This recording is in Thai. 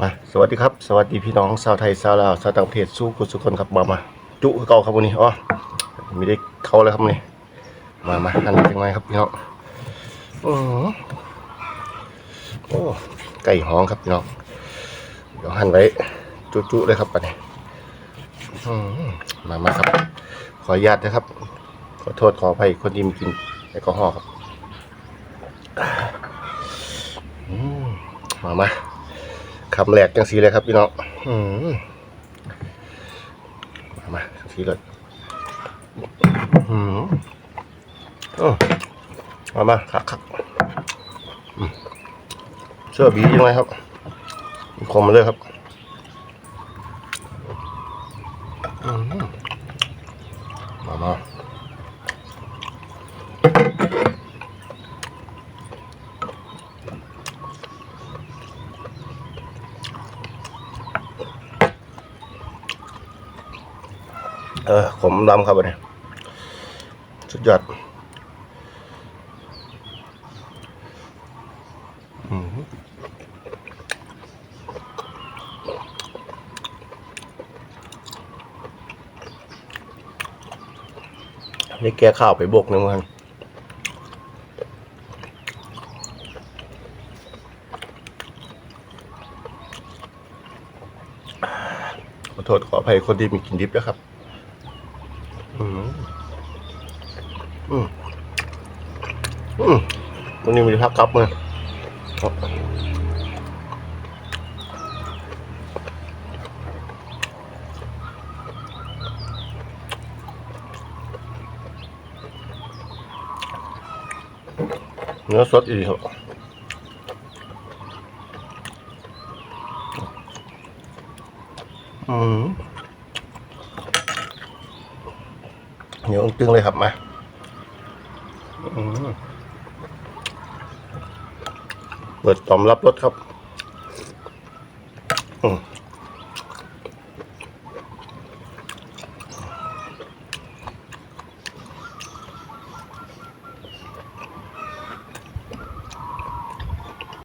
มาสวัสดีครับ สวัสดีพี่น้องชาวไทยชาวลาวชาวต่างประเทศสู้กุศลคนครับมามา จุเก่าครับวันนี้อ๋อมีได้เข้าแล้วครับนี่มามาอันนี้ยังไงครับพี่น้องโอือโอ้ไก่ห้องครับพี่น้องเดี๋ยวหั่นไว้จุๆเลยครับปันนี้มามาครับ ขออนุญาตนะครับ ขอโทษขออภัยคนที่มีกินแอลกอฮอล์ครับมามา คำแหลกจังสีเลยครับพี่น้องอืมมาสีเลยอืมโอ้มามาคักคักเสื้อบียังไงครับคมมาเลยครับ อืม เออขมดำครับอันนี้สุดยอดนี่แกข้าวไปบกหนึ่งมันขอโทษขออภัยคนที่มีกินดิบนะครับ อืม อืมอืมวันนี้มีพักกลับมาเนื้อสดอีกครับอืมเหนียวตึงเลยครับมา เปิดต่อมรับรถครับ อืม